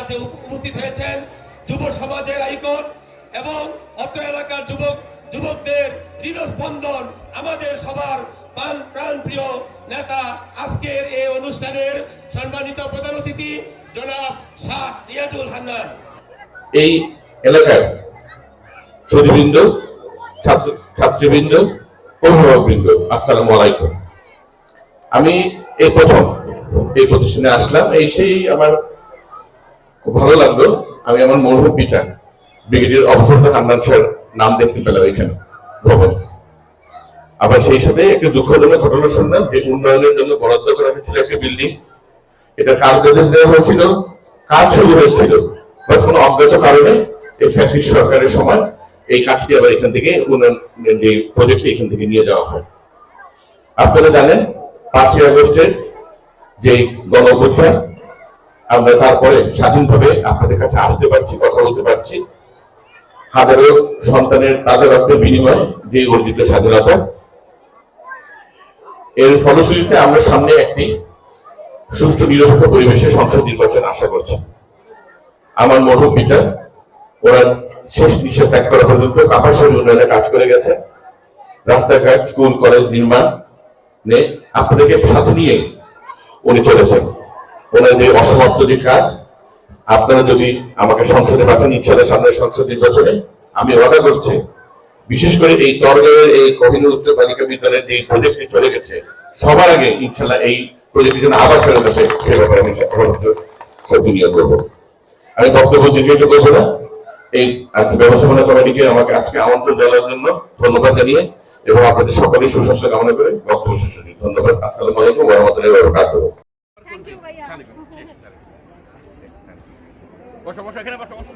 আজকে উপস্থিত হয়েছেন যুব সমাজের আইকন এবং অত্র এলাকার যুবক, যুবকদের হৃদস্পন্দন আমাদের সবার নেতা আজকের এই অনুষ্ঠানের সম্মানিত প্রধান অতিথি জনাব শাহ রিয়াজুল হান্নান। এই এলাকার আসসালামু আলাইকুম। আমি এই প্রথম এই প্রতিষ্ঠানে আসলাম, এই সেই আমার খুব ভালো লাগল। আমি আমার মরহুম পিতা ব্রিগেডিয়ার অবসর হান্নান নাম দেখতে পেলাম এখানে, ভবন। আবার সেই সাথে একটা দুঃখজনক ঘটনা শুনলাম যে উন্নয়নের জন্য বরাদ্দ করা হয়েছিল একটা বিল্ডিং। এটা কার্যাদেশ দেওয়া হয়েছিল, কাজ শুরু হয়েছিল, বাট কোনো অজ্ঞাত কারণে এই ফ্যাসিস্ট সরকারের সময় এই কাজটি আবার এখান থেকে উন্নয়নের যে প্রজেক্ট এখান থেকে নিয়ে যাওয়া হয়। আপনারা জানেন, পাঁচই আগস্টের যে গণ আমরা তারপরে স্বাধীনভাবে আপনাদের কাছে আসতে পারছি, কথা বলতে পারছি। হাজারো সন্তানের তাদের রক্তের বিনিময়ে যে অর্জিত স্বাধীনতা, এর ফলশ্রুতিতে আমরা সামনে একটি সুষ্ঠু, নিরপেক্ষ পরিবেশে সংসদ নির্বাচন আশা করছি। আমার মরহুম পিতা ওরা শেষ নিঃশ্বাস ত্যাগ করা পর্যন্ত কাপাসের উন্নয়নে কাজ করে গেছে রাস্তাঘাট, স্কুল, কলেজ নির্মাণ আপনাদেরকে সাথে নিয়ে উনি চলেছেন। ওনার যে অসমাপ্ত কাজ, আপনারা যদি আমাকে সংসদে পাঠান ইচ্ছাদের সামনে সংসদ নির্বাচনে আমি ওয়াদা করছি। বিশেষ করে এই তরগাঁয়ের এই কোহিনুর উচ্চ বালিকা বিদ্যালয়ের যে প্রজেক্টটি চলে গেছে, সবার আগে ইনশাল্লাহ এই প্রজেক্টটি যেন আবার ফেরত আসে সে ব্যাপারে আমি সব করব। আমি বক্তব্য দীর্ঘায়িত করব না। এই ব্যবস্থাপনা কমিটিকে আমাকে আজকে আমন্ত্রণ জানার জন্য ধন্যবাদ জানিয়ে এবং আপনাদের সকলের সুস্বাস্থ্য কামনা করে বক্তব্য শেষ ধন্যবাদ। আসসালামু আলাইকুম ওয়া ইউ বসো বসো এখানে বসো বসো।